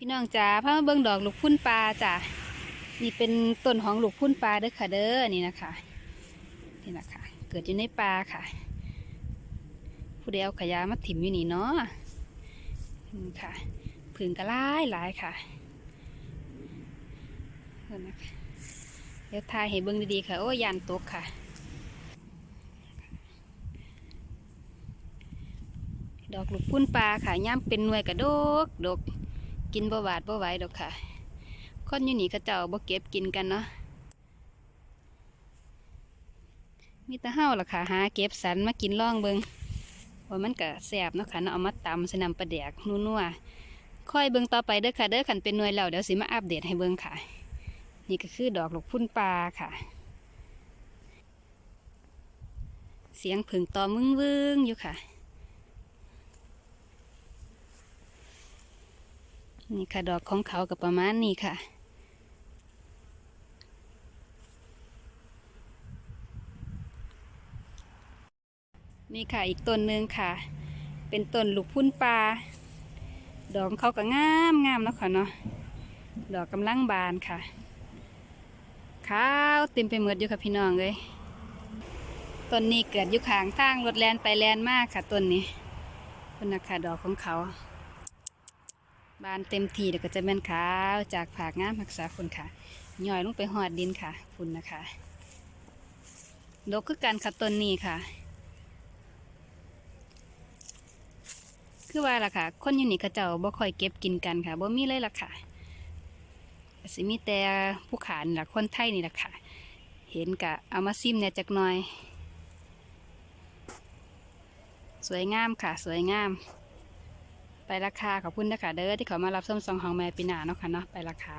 พี่น้องจ๋าพามาเบิ่งดอกลูกพุ่นปลาจ้ะนี่เป็นต้นของลูกพุ่นปลาเด้อค่ะเด้อนี่นะคะนี่นะคะ เกิดอยู่ในปลาค่ะ ผู้ใดเอาขยะมาถิ่มอยู่นี่เนาะนี่ค่ะผึ่งกระไล่หลายค่ะเดี๋ยวทายให้เบิ่งดีๆค่ะ โอ้ยานตกค่ะดอกลูกพุ่นปลาค่ะย่ำเป็นหน่วยกระดกดก กินบ่หวาดบ่ไหวดอกค่ะ คนอยู่นี่เขาเจ้าบ่เก็บกินกันเนาะมีแต่เฮาล่ะค่ะหาเก็บสันมากินล่องเบิงว่ามันก็แซ่บเนาะค่ะเนาะเอามาตำใส่น้ำปลาแดกนัวๆค่อยเบิงต่อไปเด้อค่ะเด้อคันเป็นหน่วยแล้วเดี๋ยวสิมาอัปเดตให้เบิงค่ะ นี่ก็คือดอกหลกพุ่นปลาค่ะ เสียงผึ่งตอมึงวึงๆอยู่ค่ะ นี่ค่ะดอกของเขากับประมาณนี้ค่ะ นี่ค่ะอีกต้นหนึ่งค่ะ เป็นต้นลูกพุ่นปลา ดอกเขาก็งามงามแล้วค่ะเนาะ ดอกกำลังบานค่ะขาวเต็มไปหมดอยู่ค่ะพี่น้องเลยต้นนี้เกิดอยู่ขางทางรถแลนไปแลนมากค่ะต้นนี้คุณนะคะดอกของเขา บานเต็มทีเดี๋ยวก็จะเป็นขาวจากผากงามรักษาคุณค่ะย่อยลงไปหอดดินค่ะ คุณนะคะดกคือกันค่ะต้นนี้ค่ะ คือว่าล่ะค่ะ คนอยู่นี่เขาเจ้าบ่ค่อยเก็บกินกันค่ะบ่มีเลยล่ะค่ะสิมีแต่ผู้ขานล่ะคนไทยนี่ล่ะค่ะ เห็นกะเอามาซิมเนี่ยจักหน่อย สวยงามค่ะ สวยงาม ไปราคาขอบคุณนะคะเด้อที่เขามารับส้มซองของแม่ปีนาเนาะค่ะเนาะไปราคา